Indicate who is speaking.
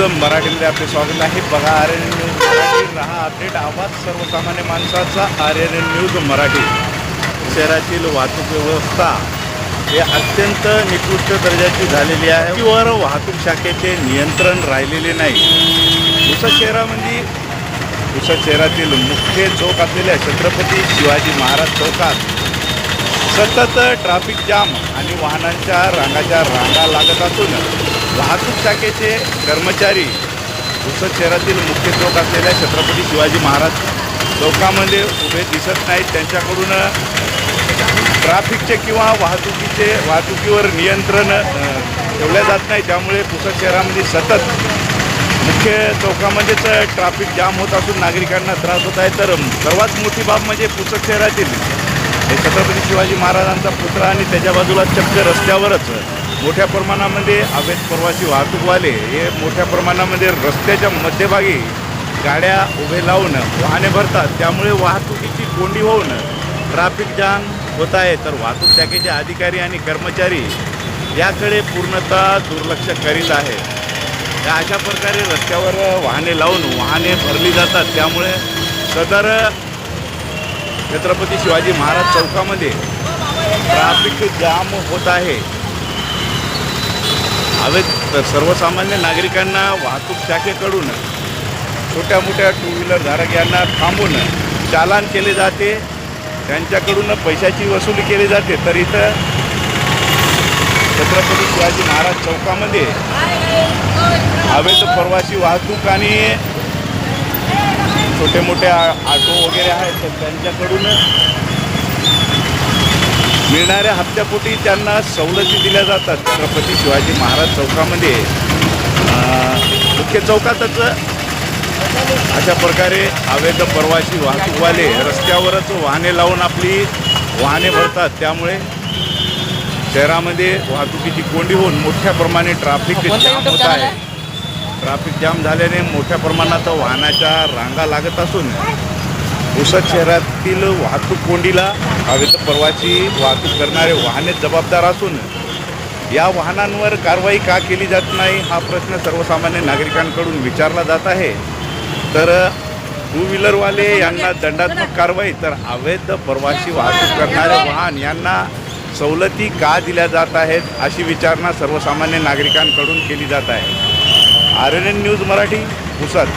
Speaker 1: मराठीमध्ये आपले स्वागत आहे. बघा R N N news Marathi. रहा अपडेट आवाज सर्वसामान्य माणसाचा R N N news Marathi. शहरातील वाहतूक व्यवस्था हे अत्यंत निकृष्ट दर्जाची झालेली आहे. वर वाहतूक शाखेचे नियंत्रण राहिलेले नाही. पुसद शहरामध्ये पुसद शहरातील मुख्य चौक असलेल्या छत्रपती शिवाजी महाराज चौकात सतत ट्रॅफिक जाम आणि वाहनांच्या रांगाच्या रांगा लागत असून वाहतूक शाखेचे कर्मचारी पुसद शहरातील मुख्य चौक असलेल्या छत्रपती शिवाजी महाराज चौकामध्ये उभे दिसत नाहीत. त्यांच्याकडून ट्रॅफिकचे किंवा वाहतुकीचे वाहतुकीवर नियंत्रण ठेवल्या जात नाही. त्यामुळे पुसद शहरामध्ये सतत मुख्य चौकामध्येच ट्रॅफिक जाम होत असून नागरिकांना त्रास होत आहे. तर सर्वात मोठी बाब म्हणजे पुसद शहरातील छत्रपती शिवाजी महाराजांचा पुतळा आणि त्याच्या बाजूला चक्क रस्त्यावरच मोठ्या प्रमाणामध्ये अवैध प्रवासी वाहतूकवाले हे मोठ्या प्रमाणामध्ये रस्त्याच्या मध्यभागी गाड्या उभे लावून वाहने भरतात. त्यामुळे वाहतुकीची कोंडी होऊन ट्रॅफिक जाम होत आहे. तर वाहतूक शाखेचे अधिकारी आणि कर्मचारी याकडे पूर्णतः दुर्लक्ष करीत आहे या अशा प्रकारे रस्त्यावर वाहने लावून वाहने भरली जातात. त्यामुळे सदर छत्रपती शिवाजी महाराज चौकामध्ये ट्रॅफिक जाम होत आहे. अवैध सर्वसामान्य नागरिकांना वाहतूक शाखेकडून छोट्या मोठ्या टू व्हीलर धारक यांना थांबून चालान केले जाते. त्यांच्याकडून पैशाची वसुली केली जाते. तर इथं छत्रपती शिवाजी महाराज चौकामध्ये अवैध प्रवासी वाहतूक आणि छोटे मोठे ऑटो वगैरे आहेत. तर त्यांच्याकडून मिळणाऱ्या हप्त्यापोटी त्यांना सवलती दिल्या जातात छत्रपती शिवाजी महाराज चौकामध्ये. मुख्य चौकातच अशा प्रकारे अवैध प्रवासी वाहतूकवाले रस्त्यावरच वाहने लावून आपली वाहने भरतात. त्यामुळे शहरामध्ये वाहतुकीची कोंडी होऊन मोठ्या प्रमाणे ट्रॅफिक जाम होत आहे. ट्रॅफिक जाम झाल्याने मोठ्या प्रमाणात वाहनाच्या रांगा लागत असून उसद शहरातील वाहतूक कोंडीला अवैध परवाची वाहतूक करणारे वाहने जबाबदार असून या वाहनांवर कारवाई का केली जात नाही हा प्रश्न सर्वसामान्य नागरिकांकडून विचारला जात आहे. तर टू व्हीलरवाले यांना दंडात्मक कारवाई तर अवैध प्रवासी वाहतूक करणारे वाहन यांना सवलती का दिल्या जात आहेत अशी विचारणा सर्वसामान्य नागरिकांकडून केली जात आहे. R N N news Marathi Pusad